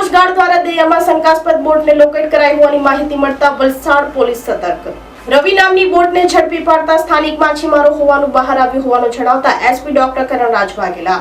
Coast guard દ્વારા દરિયામાં શંકાસ્પદ બોટને લોકેટ કરાઈ હોવાની માહિતી મળતા વલસાડ પોલીસ સતર્ક. રવિ નામની બોટને ઝડપી પાડતા સ્થાનિક માછીમારો હોવાનું બહાર આવ્યું હોવાનું જણાવતા એસપી ડોક્ટર કરણરાજ વાઘેલા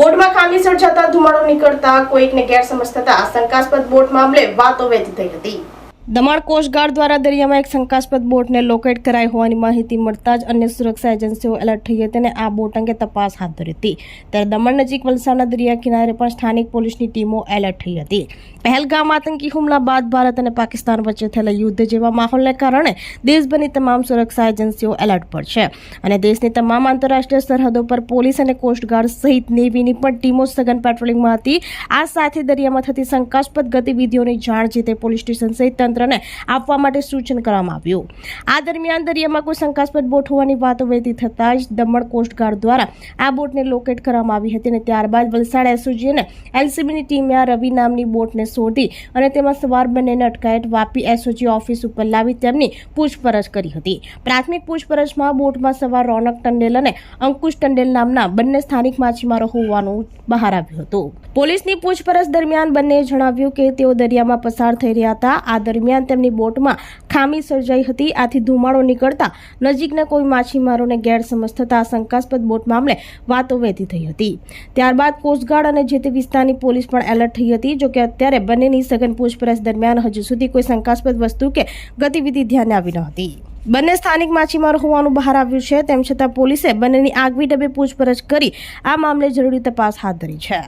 બોટમાં ખામી સર્જાતા ધુમાડો નીકળતા કોઈકને ગેરસમજ થતા શંકાસ્પદ બોટ મામલે વાતો વહેતી થઈ હતી. દમણ કોસ્ટગાર્ડ દ્વારા દરિયામાં એક શંકાસ્પદ બોટને લોકેટ કરાઈ હોવાની માહિતી મળતા જ અન્ય સુરક્ષા એજન્સીઓ એલર્ટ થઈ હતી અને આ બોટ અંગે તપાસ હાથ ધરી હતી. ત્યારે દમણ નજીક વલસાડના દરિયા કિનારે પણ સ્થાનિક પોલીસની ટીમો એલર્ટ થઈ હતી. પહેલગામ આતંકી હુમલા બાદ ભારત અને પાકિસ્તાન વચ્ચે થયેલા યુદ્ધ જેવા માહોલને કારણે દેશભરની તમામ સુરક્ષા એજન્સીઓ એલર્ટ પર છે અને દેશની તમામ આંતરરાષ્ટ્રીય સરહદો પર પોલીસ અને કોસ્ટગાર્ડ સહિત નેવીની પણ ટીમો સઘન પેટ્રોલિંગમાં હતી. આ સાથે દરિયામાં થતી શંકાસ્પદ ગતિવિધિઓની જાણ જે તે પોલીસ સ્ટેશન સહિત તંત્રને આપવા માટે સૂચન કરવામાં આવ્યું. આ દરમિયાન દરિયામાં કોઈ શંકાસ્પદ બોટ હોવાની વાતો વહેતી થતાં જ દમણ કોસ્ટગાર્ડ દ્વારા આ બોટને લોકેટ કરવામાં આવી હતી અને ત્યારબાદ વલસાડ એસઓજી અને એલસીબીની ટીમે આ રવિ નામની બોટને શોધી અને તેમાં સવાર બંનેને અટકાયત વાપી એસઓજી ઓફિસ ઉપર લાવી તેમની પૂછપરછ કરી હતી. પ્રાથમિક પૂછપરછમાં બોટમાં સવાર રોનક ટંડેલ અને અંકુશ ટંડેલ નામના બંને સ્થાનિક માછીમારો હોવાનું બહાર આવ્યું હતું. પોલીસની પૂછપરછ દરમિયાન બંનેએ જણાવ્યું કે તેઓ દરિયામાં પસાર થઈ રહ્યા હતા. આ દરમિયાન તેમની બોટમાં ખામી સર્જાઈ હતી. આથી ધુમાડો નીકળતા નજીકના કોઈ માછીમારોને ગેરસમજ થતા શંકાસ્પદ બોટ મામલે વાતો વહેતી થઈ હતી. ત્યારબાદ કોસ્ટગાર્ડ અને જે તે વિસ્તારની પોલીસ પણ એલર્ટ થઈ હતી. જોકે અત્યારે બંનેની સઘન પૂછપરછ દરમિયાન હજુ સુધી કોઈ શંકાસ્પદ વસ્તુ કે ગતિવિધિ ધ્યાને આવી ન હતી. બંને સ્થાનિક માછીમારો હોવાનું બહાર આવ્યું છે. તેમ છતાં પોલીસે બંનેની આગવી ડબે પૂછપરછ કરી આ મામલે જરૂરી તપાસ હાથ ધરી છે.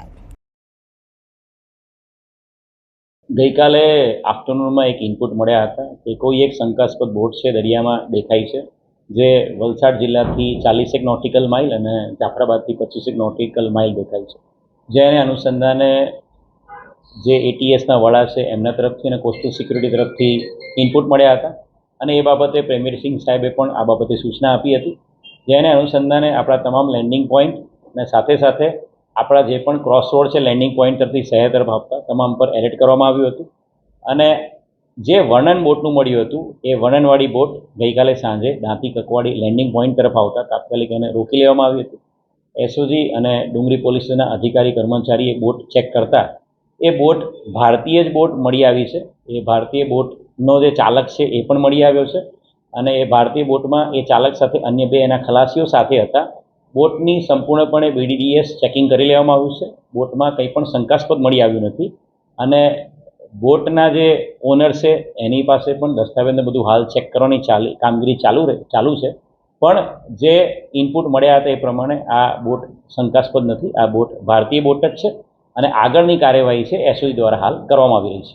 ગઈકાલે આફ્ટરનૂનમાં એક ઇનપુટ મળ્યા હતા કે કોઈ એક શંકાસ્પદ બોટ છે દરિયામાં દેખાય છે, જે વલસાડ જિલ્લાથી ચાલીસેક નોટિકલ માઇલ અને જાફરાબાદથી પચીસેક નોટિકલ માઇલ દેખાય છે. જેને અનુસંધાને જે એટીએસના વડા છે, એમના તરફથી અને કોસ્ટલ સિક્યુરિટી તરફથી ઇનપુટ મળ્યા હતા અને એ બાબતે પ્રેમીરસિંહ સાહેબે પણ આ બાબતે સૂચના આપી હતી. જેને અનુસંધાને આપણા તમામ લેન્ડિંગ પોઈન્ટ અને સાથે સાથે આપણા જે પણ ક્રોસ રોડ છે લેન્ડિંગ પોઈન્ટ તરફથી શહેર તરફ આપતા તમામ પર એલર્ટ કરવામાં આવ્યું હતું. અને જે વર્ણન બોટનું મળ્યું હતું, એ વર્ણનવાળી બોટ ગઈકાલે સાંજે દાંતી કકવાડી લેન્ડિંગ પોઈન્ટ તરફ આવતા, તાત્કાલિક એને રોકી લેવામાં આવી હતી. એસઓજી અને ડુંગરી પોલીસના અધિકારી કર્મચારીએ બોટ ચેક કરતા, એ બોટ ભારતીય જ બોટ મળી આવી છે. એ ભારતીય બોટનો જે ચાલક છે, એ પણ મળી આવ્યો છે. અને એ ભારતીય બોટમાં એ ચાલક સાથે અન્ય બે એના ખલાસીઓ સાથે હતા. બોટની સંપૂર્ણપણે બીડીડીએસ ચેકિંગ કરી લેવામાં આવ્યું છે. બોટમાં કંઈ પણ શંકાસ્પદ મળી આવ્યું નથી. અને બોટના જે ઓનર છે, એની પાસે પણ દસ્તાવેજને બધું હાલ ચેક કરવાની ચાલી, કામગીરી ચાલુ ચાલુ છે. પણ જે ઇનપુટ મળ્યા હતા એ પ્રમાણે આ બોટ શંકાસ્પદ નથી. આ બોટ ભારતીય બોટ જ છે અને આગળની કાર્યવાહી છે એસઓઈ દ્વારા હાલ કરવામાં આવી રહી છે.